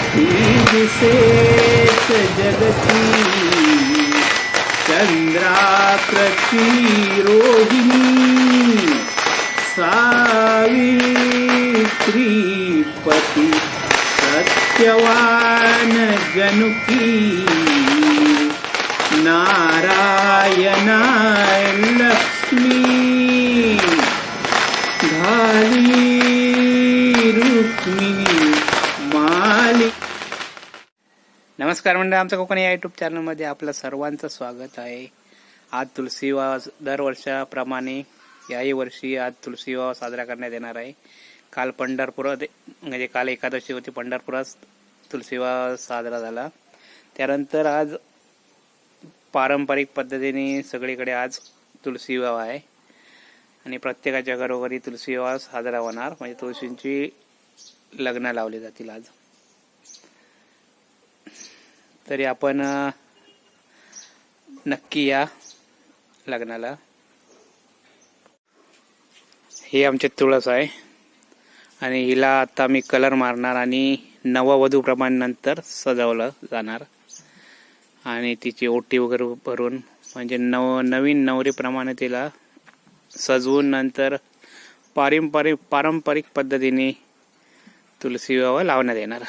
ती विशेष जगती चंद्राप्रती मंडळ आमच्या कोकणी या युट्यूब चॅनलमध्ये आपलं सर्वांचं स्वागत आहे. आज तुलसी विवाह दरवर्षाप्रमाणे याही वर्षी आज तुलसी विवाह साजरा करण्यात येणार आहे. काल पंढरपुरात म्हणजे काल एकादशी होती पंढरपुरात तुलसी विवाह साजरा झाला. त्यानंतर आज पारंपरिक पद्धतीने सगळीकडे आज तुलसी विवाह आहे. आणि प्रत्येकाच्या घरोघरी तुलसी विवाह साजरा होणार. म्हणजे तुळशींची लग्न लावली जातील आज. तरी आपण नक्की या लग्नाला. हे आमचे तुळस आहे. आणि हिला आता मी कलर मारणार आणि नववधूप्रमाणे नंतर सजवलं जाणार. आणि तिची ओटी वगैरे भरून म्हणजे नव नवीन नवरीप्रमाणे तिला सजवून नंतर पारंपरिक पारंपरिक पद्धतीने तुलसी विवाह लावण्यात येणार.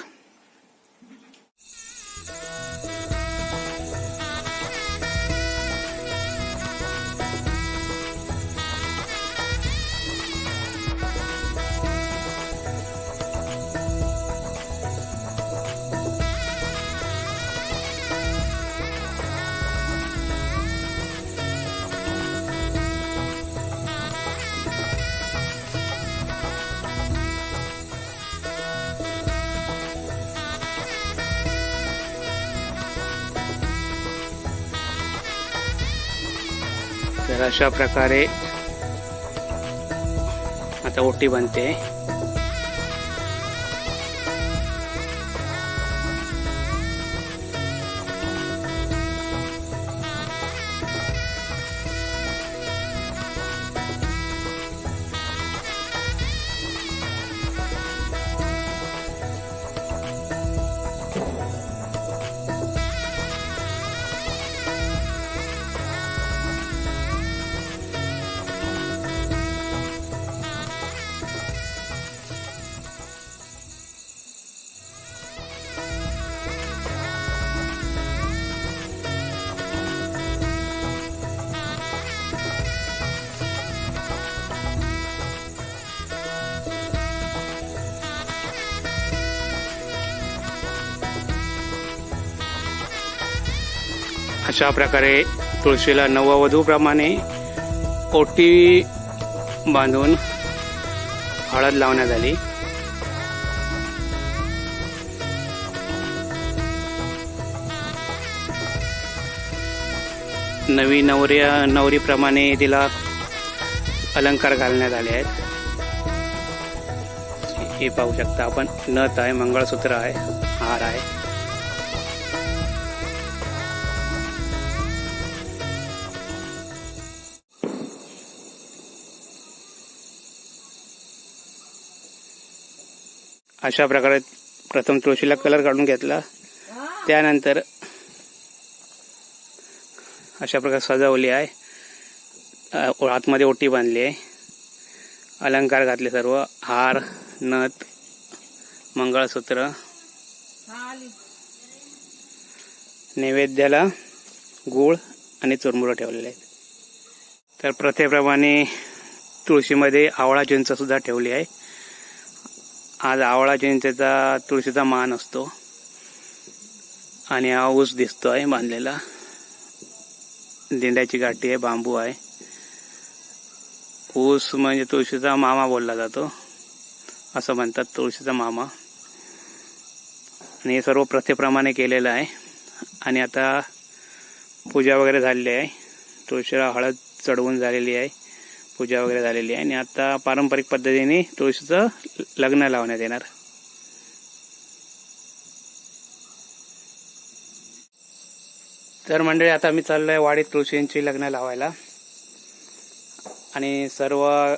अशा प्रकारे आता ओटी बनते. अशा प्रकारे तुळशीला नववधूप्रमाणे ओटी बांधून हळद लावण्यात आली. नवी नवऱ्या नवरीप्रमाणे तिला अलंकार घालण्यात आले आहेत. हे पाहू शकता आपण. नथ आहे मंगळसूत्र आहे हार आहे. अशा प्रकारे प्रथम तुळशीला कलर काढून घेतला. त्यानंतर अशा प्रकारे सजवली आहे. आतमध्ये ओटी बांधली आहे. अलंकार घातले सर्व. हार नथ मंगळसूत्र. नैवेद्याला गूळ आणि चुरमुरं ठेवलेले आहेत. तर प्रथेप्रमाणे तुळशीमध्ये आवळा चिंच सुद्धा ठेवली आहे. आज आवळा चिंचेचा तुळशीचा मान असतो. आणि हा ऊस दिसतो आहे बांधलेला. दिंड्याची गाठी आहे बांबू आहे. ऊस म्हणजे तुळशीचा मामा बोलला जातो. असं म्हणतात तुळशीचा मामा. आणि हे सर्व प्रथेप्रमाणे केलेलं आहे. आणि आता पूजा वगैरे झालेली आहे. तुळशीला हळद चढवून झालेली आहे. पूजा वगैरे झालेली आहे आणि आता पारंपरिक पद्धतीने तुळशीचं लग्न लावण्यात येणार. तर मंडळी आता मी चाललोय वाडीत तुळशींची लग्न लावायला. आणि सर्व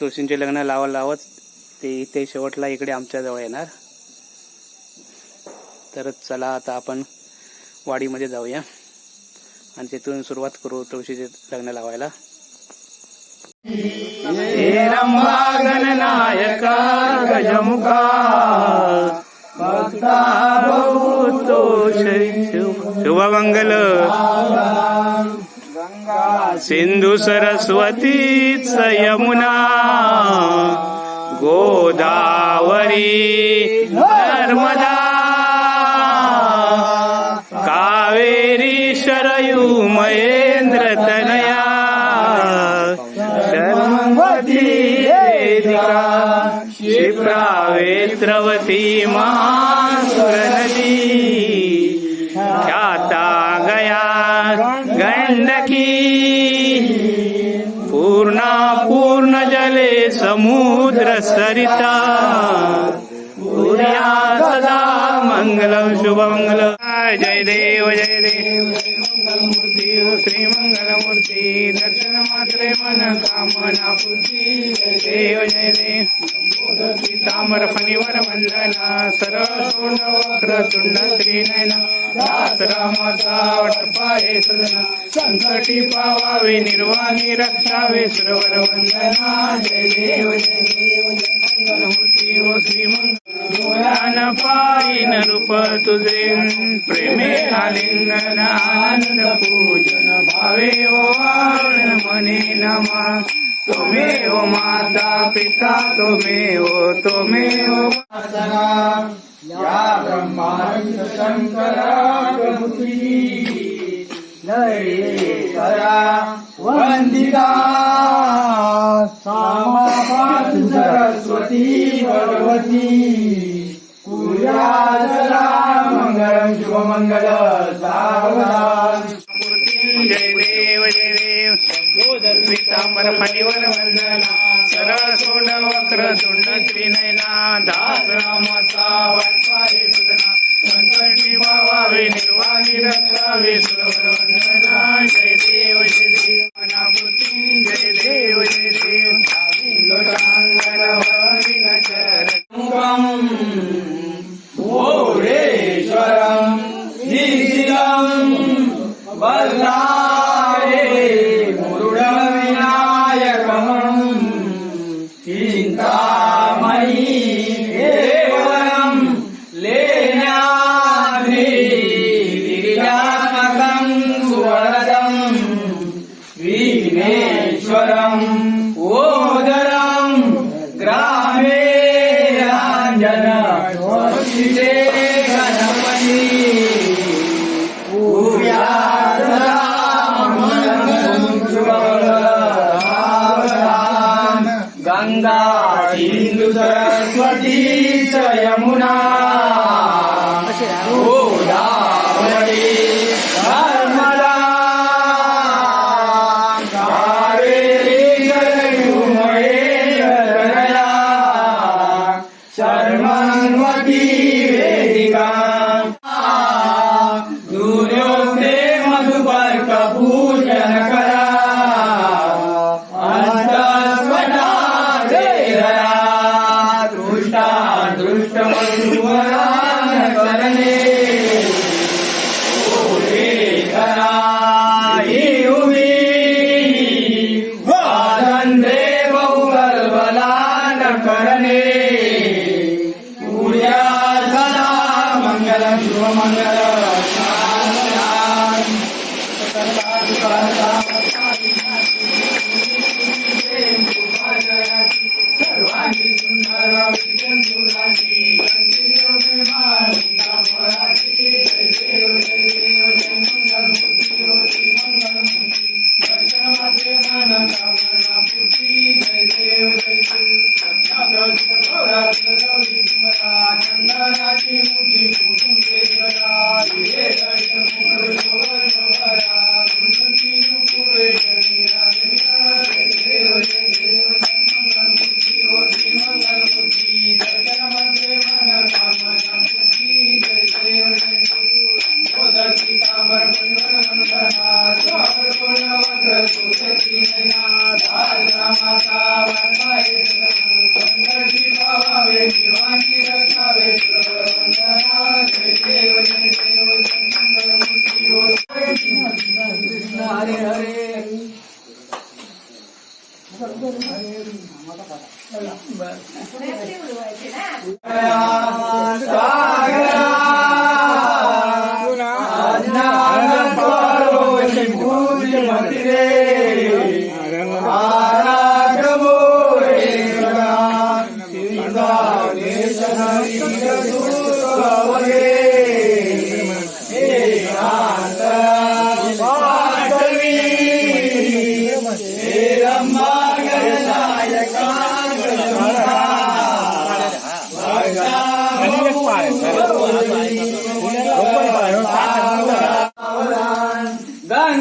तुळशींचे लग्न लावा लावत ते इथे शेवटला इकडे आमच्या जवळ येणार. तर चला आता आपण वाडीमध्ये जाऊया. आणि तिथून सुरुवात करू तुळशीचे लग्न लावायला. हे रंभा गणनायका गजमुखा। भक्ता बहुतो शुभमंगल। सिंधू सरस्वतीच यमुना गोदावरी नर्मदा क्षिप्रा वेत्रवती महासुर ख्याता गया गंडकी. पूर्णा पूर्ण जले समुद्र सरिता. पूर्या सदा मंगलम शुभमंगल జయ దేవ జయ దేవ శ్రీ మంగళమూర్తి దర్శన మాత్రే మన కామనా దేవ జయ దేవ ఫణివర వందన సరస్వణ వక్రతుండ శ్రీనయన సదన సంకటి నిర్వాణి జయ దేవ జయ దేవ మంగళమూర్తి శ్రీ మంగళ తుజే प्रेमे आलिंगन आनंद पूजन भावे ओ मने नमा। तुम्ही ओ माता पिता तुम्ही ओ तुम्ही ओ या ब्रह्मानंद शंकरा प्रभुती नरेश्वरा वंदिता सामा सरस्वती भगवती। पूजा सदा मंगलम शुभमंगल सावधान जय देव जय देव गोदर पीतांबर फणीवर वंदना सरळ सोंड वक्र तुंड त्रिनयना दास रामाचा वटपाये सुदना संकटी भावावे निर्वाणी रक्षावे सुरवर वंदना जय देव जय देव मनापुती जय देव जय देव लोटांगण वरिण चरण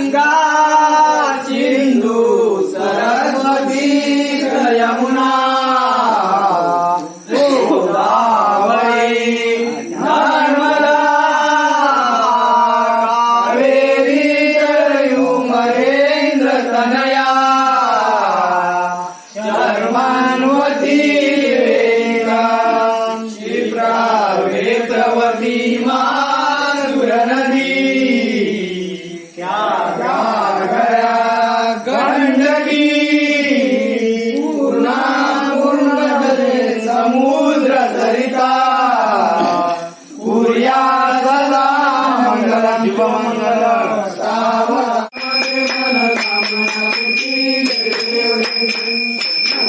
ಗಂಗಾ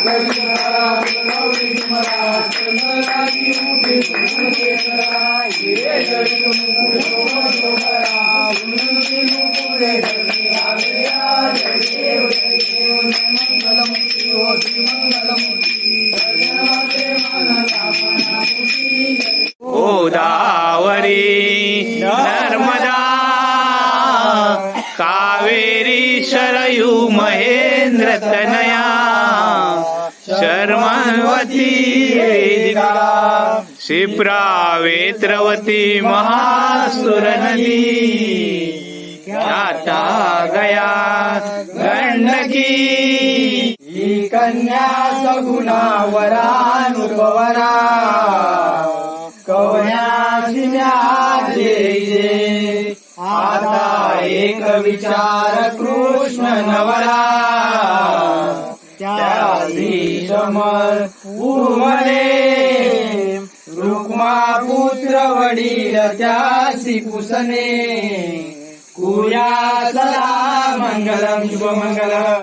Thank you. नेत्रवती महासुरनली आता गया गंडकी ही कन्या सगुणावरानुभवरा कवन्या जे आता एक विचार कृष्ण नवरा त्या समर उमले त्यासी पुसने। कुया सदा मंगलम शुभमंगल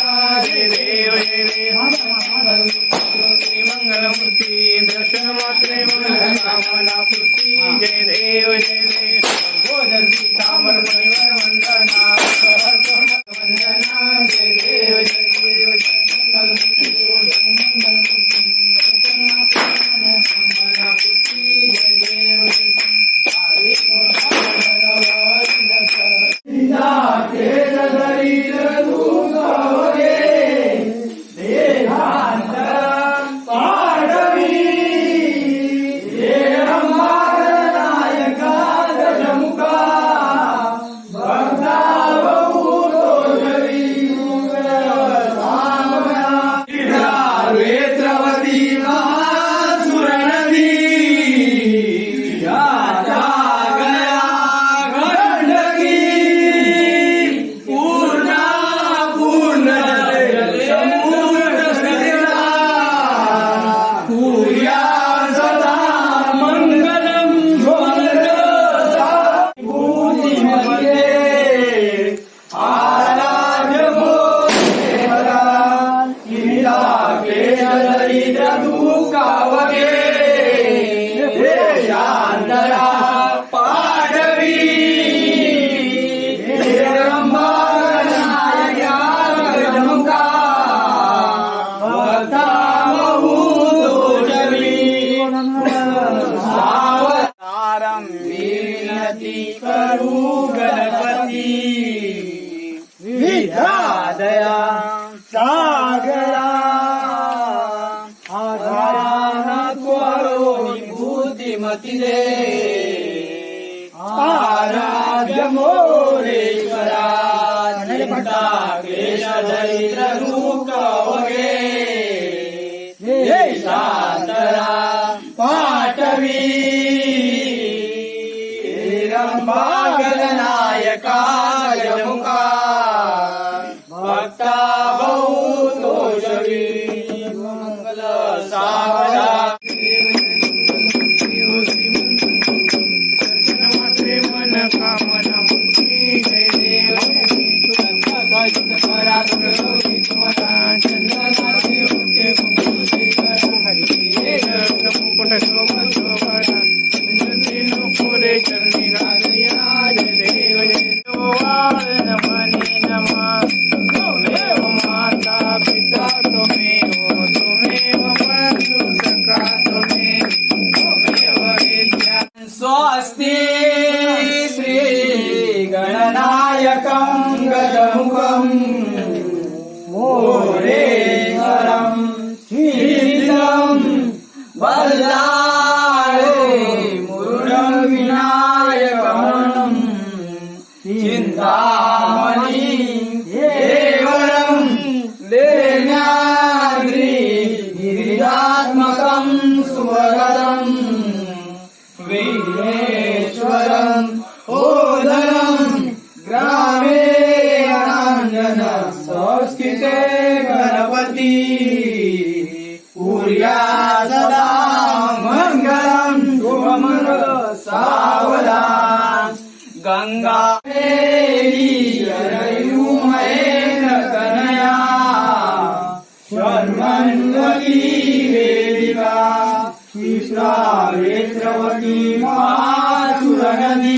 पवित्रवती महासुरनदी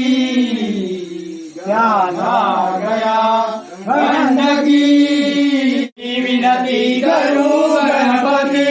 गया गंडकी विनती करू गणपती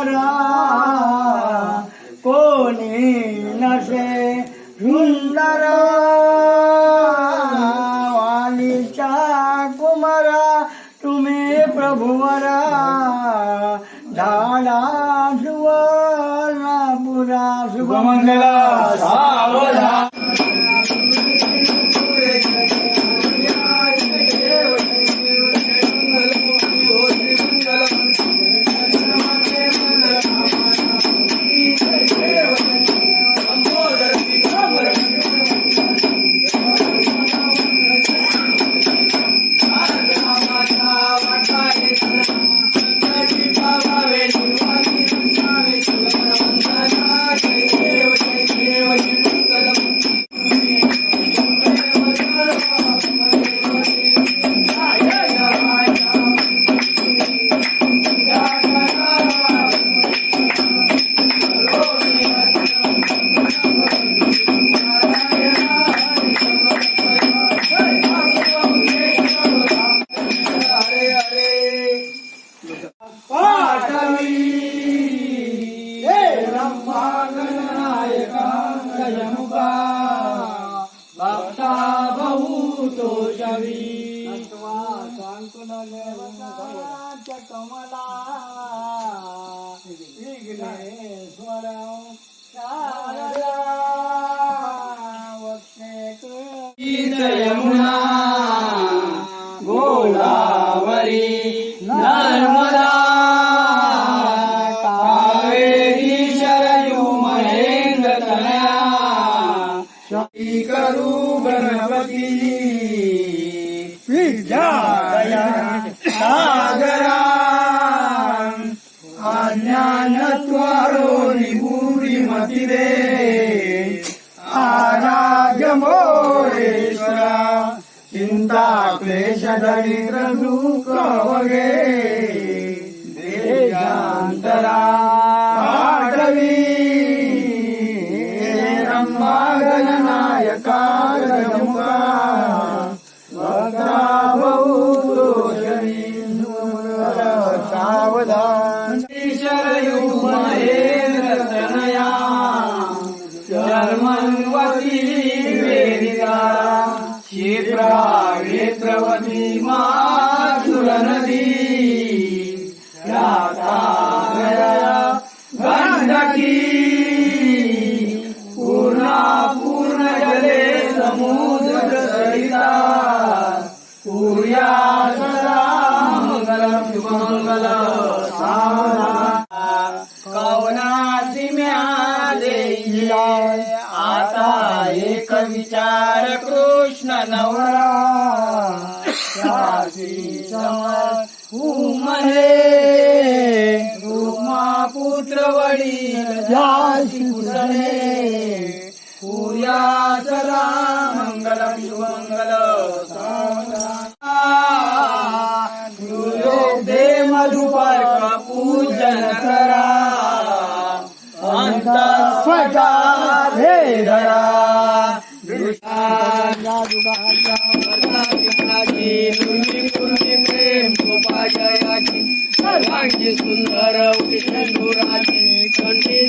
তারা কোনে নাসে? সুন্দরা অনিচা কুমারা তুমি প্রভুরা ধারা সুবর্ণপুরা শুভমঙ্গলা সাবধান। జ్ఞానాగమోరేశ్వర చింతా క్లేశ దరిద్రను కవగే దేశాంతరా ఆడవీ రంభాగణ నాయకాగముఖా सदा मंगलम शुभमंगल कवनासी म्या आता एक विचार कृष्ण नवरा म्हणे रुक्मा पुत्र वडील त्यासी कुसळे पूर्या तुम्ही पूर्वी प्रेम गोपाजयाची सुंदर विष्णुराची कंठी.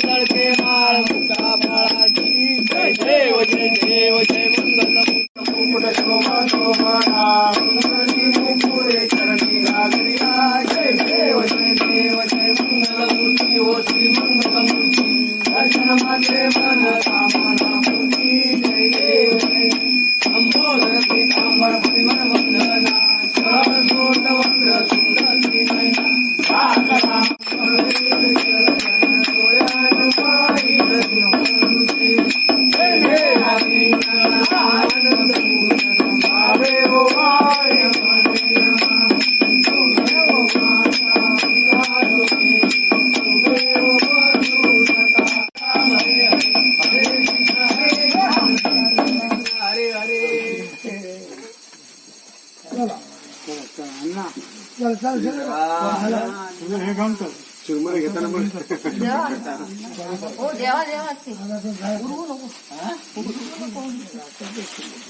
हो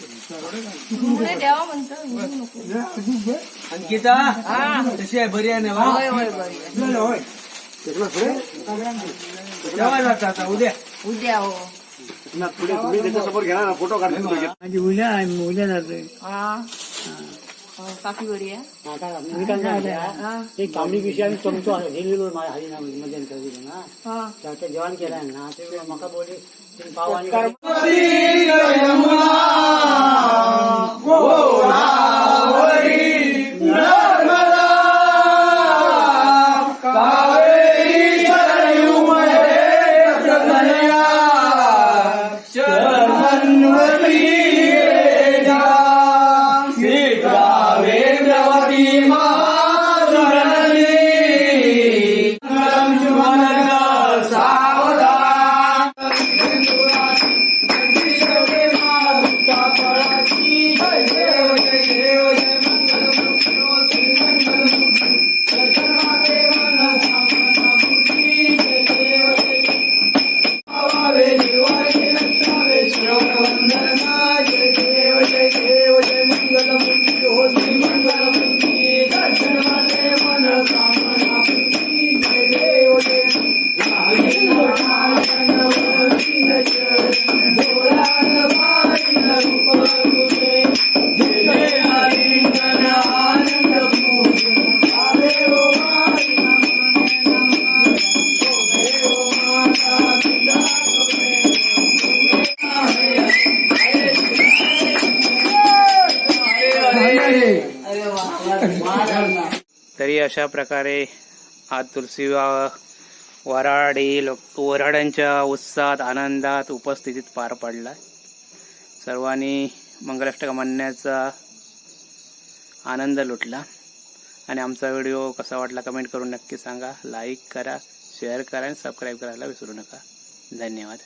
पुढे देवा म्हणतो उडवू नको अंकिता कशी आहे बरी आहे ना? होय जाता आता उद्या उद्या हो माझी उद्या आहे उद्या जातोय हा हो, काफी बरी आहे मी काय सांगते एक तांबडी पिशी आम्ही चमचो दिलेलो माझ्या हरी नाव मध्यंतर दिलं ना हा त्याच्या जेवण केलाय ना ते म्हाका बोलली तुम्ही पाव आणि अशा प्रकारे आज तुलसी विवाह वराडी लोक वराड्यांच्या उत्साहात आनंदात उपस्थितीत पार पडला सर्वांनी मंगलाष्टक म्हणण्याचा आनंद लुटला. आणि आमचा व्हिडिओ कसा वाटला कमेंट करून नक्की सांगा. लाईक करा शेअर करा आणि सबस्क्राईब करायला विसरू नका. धन्यवाद.